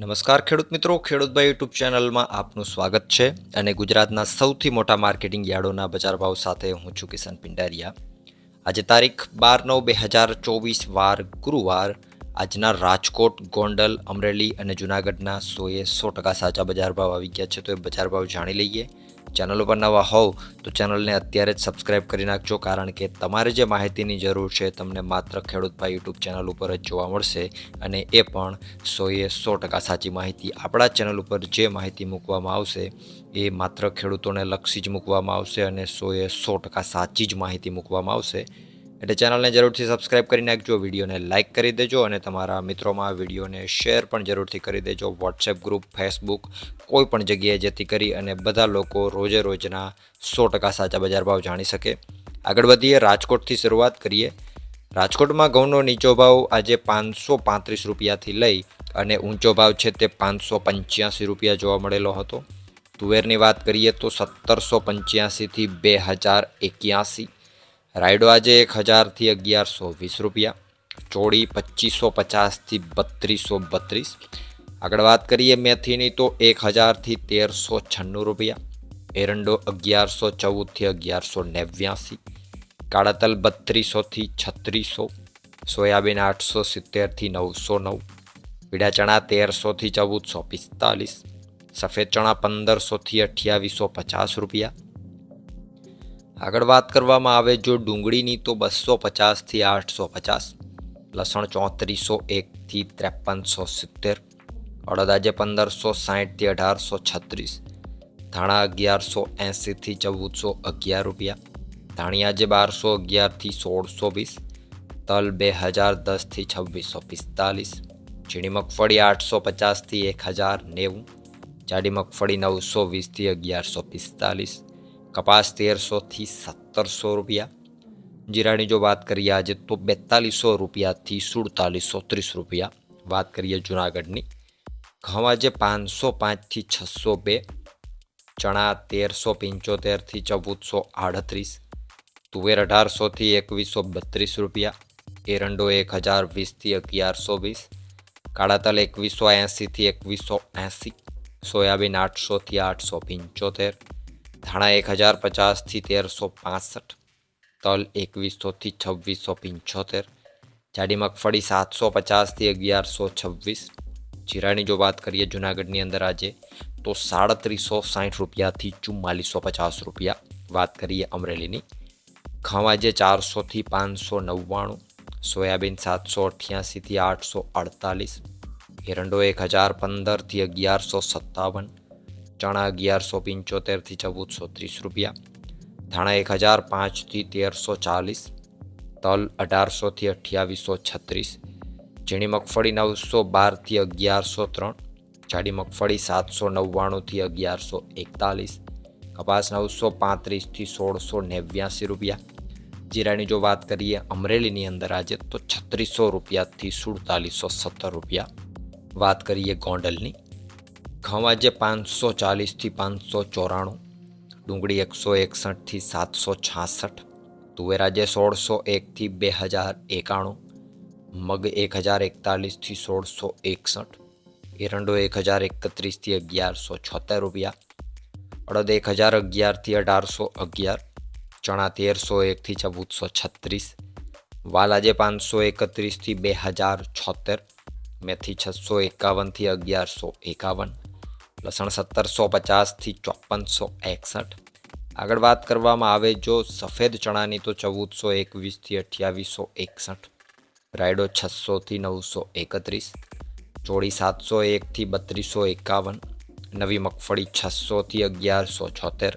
નમસ્કાર ખેડૂત મિત્રો ખેડૂતભાઈ યુટ્યુબ ચેનલમાં આપનું સ્વાગત છે અને ગુજરાતના સૌથી મોટા માર્કેટિંગ યાર્ડોના બજાર ભાવ સાથે હું છું કિશન પિંડારિયા. આજે તારીખ બાર નવ બે હજાર ચોવીસ, વાર ગુરુવાર. આજના રાજકોટ, ગોંડલ, અમરેલી અને જુનાગઢના સોએ સો ટકા સાચા બજાર ભાવ આવી ગયા છે, તો એ બજાર ભાવ જાણી લઈએ. ચેનલ ઉપર નવા હોવ તો ચેનલને અત્યારે જ સબસ્ક્રાઇબ કરી નાખજો, કારણ કે તમારે જે માહિતીની જરૂર છે તમને માત્ર ખેડૂતભાઈ યુટ્યુબ ચેનલ ઉપર જ જોવા મળશે અને એ પણ સોએ સો ટકા સાચી માહિતી. આપણા ચેનલ ઉપર જે માહિતી મૂકવામાં આવશે એ માત્ર ખેડૂતોને લક્ષી જ મૂકવામાં આવશે અને સોએ સો ટકા સાચી જ માહિતી મૂકવામાં આવશે. એટલે ચેનલને જરૂરથી સબસ્ક્રાઇબ કરી નાખજો વિડીયોને લાઇક કરી દેજો અને તમારા મિત્રોમાં વિડીયોને શેર પણ જરૂરથી કરી દેજો. વોટ્સએપ ગ્રુપ ફેસબુક કોઈ પણ જગ્યાએ જેથી કરી અને બધા લોકો રોજે રોજના સો ટકા સાચા બજાર ભાવ જાણી શકે. આગળ વધીએ, રાજકોટથી શરૂઆત કરીએ. રાજકોટમાં ઘઉંનો નીચો ભાવ આજે પાંચસો પાંત્રીસ રૂપિયાથી લઈ અને ઊંચો ભાવ છે તે પાંચસો પંચ્યાસી રૂપિયા જોવા મળેલો હતો. તુવેરની વાત કરીએ તો સત્તરસો પંચ્યાસીથી બે હજાર એક્યાસી. રાયડો આજે એક હજારથી અગિયારસો વીસ રૂપિયા. ચોળી પચીસો પચાસથી બત્રીસો બત્રીસ. આગળ વાત કરીએ મેથીની તો એક હજારથી તેરસો છન્નું રૂપિયા. એરંડો અગિયારસો ચૌદથી અગિયારસો નેવ્યાસી. કાળાતલ બત્રીસોથી છત્રીસો. સોયાબીન આઠસો સિત્તેરથી નવસો નવ. પીડા ચણા તેરસોથી ચૌદસો પિસ્તાલીસ. સફેદ ચણા પંદરસોથી અઠ્યાવીસો પચાસ રૂપિયા. આગળ વાત કરવામાં આવે, જો ડુંગળીની તો બસો પચાસથી આઠસો પચાસ, લસણ ચોત્રીસો એકથી ત્રેપનસો સિત્તેર, અડદ આજે પંદરસો સાહીઠથી અઢારસો છત્રીસ, ધાણા અગિયારસો એંસીથી ચૌદસો અગિયાર રૂપિયા ધાણિયા જે બારસો અગિયારથી સોળસો વીસ, તલ બે હજાર દસથી છવ્વીસો પિસ્તાલીસ, ઝીણી મગફળી આઠસો પચાસથી એક હજાર નેવું, જાડી મગફળી નવસો વીસથી અગિયારસો પિસ્તાલીસ કપાસ તેરસોથી સત્તરસો રૂપિયા. જીરાની જો વાત કરીએ આજે તો બેતાલીસો રૂપિયાથી સુડતાલીસો ત્રીસ રૂપિયા. વાત કરીએ જુનાગઢની. ઘઉં આજે પાંચસો પાંચથી છસો બે. ચણા તેરસો પંચોતેરથી ચૌદસો આડત્રીસ. તુવેર અઢારસોથી એકવીસો બત્રીસ રૂપિયા. એરંડો એક હજાર વીસથી અગિયારસો વીસ. કાળા તલ એકવીસો એંસીથી એકવીસો એંસી. સોયાબીન આઠસોથી આઠસો પંચોતેર. ધાણા એક હજાર પચાસથી તેરસો પાસઠ, તલ એકવીસોથી છવ્વીસો પંચોતેર, જાડી મગફળી સાતસો પચાસથી અગિયારસો છવ્વીસ, જીરાની જો વાત કરીએ જુનાગઢની અંદર આજે, તો સાડત્રીસો સાઠ રૂપિયાથી ચુમ્માલીસો પચાસ રૂપિયા. વાત કરીએ અમરેલીની, ઘઉં આજે ચારસોથી પાંચસો નવ્વાણું, સોયાબીન સાતસો અઠ્યાસીથી આઠસો અડતાલીસ, એરંડો એક હજાર પંદરથી અગિયારસો સત્તાવન ચણા અગિયારસો પંચોતેરથી ચૌદસો ત્રીસ રૂપિયા. ધાણા એક હજાર પાંચથી તેરસો ચાલીસ. તલ અઢારસોથી અઠ્યાવીસો છત્રીસ. ઝીણી મગફળી નવસો બારથી અગિયારસો ત્રણ. જાડી મગફળી સાતસો નવ્વાણુંથી અગિયારસો એકતાલીસ. કપાસ નવસો પાંત્રીસથી સોળસો નેવ્યાસી રૂપિયા. જીરાની જો વાત કરીએ અમરેલીની અંદર આજે તો છત્રીસો રૂપિયાથી સુડતાલીસો સત્તર રૂપિયા. વાત કરીએ ગોંડલની. આજે પાંચસો ચાલીસથી પાંચસો ચોરાણું, ડુંગળી એકસો એકસઠથી સાતસો છાસઠ, તુવેરા જે સોળસો એકથી બે હજાર એકાણું, મગ એક હજાર એકતાલીસથી સોળસો એકસઠ, એરંડો એક હજાર એકત્રીસથી અગિયારસો છોતેર રૂપિયા, અડદ એક હજાર અગિયારથી અઢારસો અગિયાર, ચણા તેરસો એકથી ચૌદસો છત્રીસ વાલાજે પાંચસો એકત્રીસથી બે હજાર છોતેર, મેથી છસો એકાવનથી અગિયારસો એકાવન લસણ સત્તરસો પચાસથી ચોપનસો એકસઠ. આગળ વાત કરવામાં આવે જો સફેદ ચણાની તો ચૌદસો એકવીસથી અઠ્યાવીસો એકસઠ. રાયડો છસોથી નવસો એકત્રીસ. ચોળી સાતસો એકથી બત્રીસો એકાવન. નવી મગફળી છસોથી અગિયારસો છોતેર.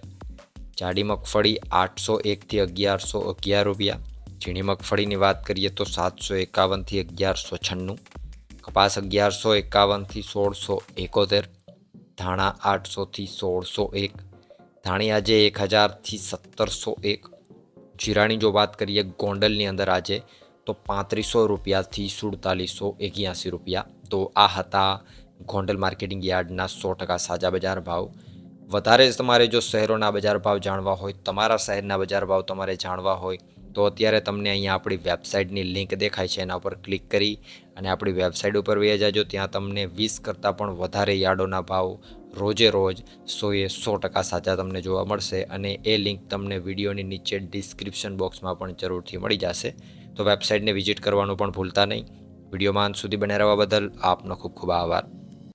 જાડી મગફળી આઠસો એકથી અગિયારસો અગિયાર રૂપિયા. ઝીણી મગફળીની વાત કરીએ તો સાતસો એકાવનથી અગિયારસો છન્નું. કપાસ અગિયારસો એકાવનથી સોળસો એકોતેર. ધાણા આઠસોથી સોળસો એક, ધાણી આજે એક હજારથી સત્તરસો એક. જીરાની જો વાત કરીએ ગોંડલની અંદર આજે, તો પાંત્રીસો રૂપિયાથી સુડતાલીસો એક્યાસી રૂપિયા. તો આ હતા ગોંડલ માર્કેટિંગ યાર્ડના સો ટકા સાજા બજાર ભાવ. વધારે જ તમારે જો શહેરોના બજાર ભાવ જાણવા હોય, તમારા શહેરના બજાર ભાવ તમારે જાણવા હોય તો અત્યારે તમને અહીંયા આપણી વેબસાઇટની લિંક દેખાય છે, એના ઉપર ક્લિક કરી અને આપણી વેબસાઇટ ઉપર વહી જાજો, ત્યાં તમને વીસ કરતાં પણ વધારે યાર્ડોના ભાવ રોજે રોજ સોએ સો ટકા સાચા તમને જોવા મળશે અને એ લિંક તમને વિડીયોની નીચે ડિસ્ક્રિપ્શન બોક્સમાં પણ જરૂરથી મળી જશે. તો વેબસાઇટને વિઝિટ કરવાનું પણ ભૂલતા નહીં. વિડીયોમાં અંત સુધી બને રહેવા બદલ આપનો ખૂબ ખૂબ આભાર.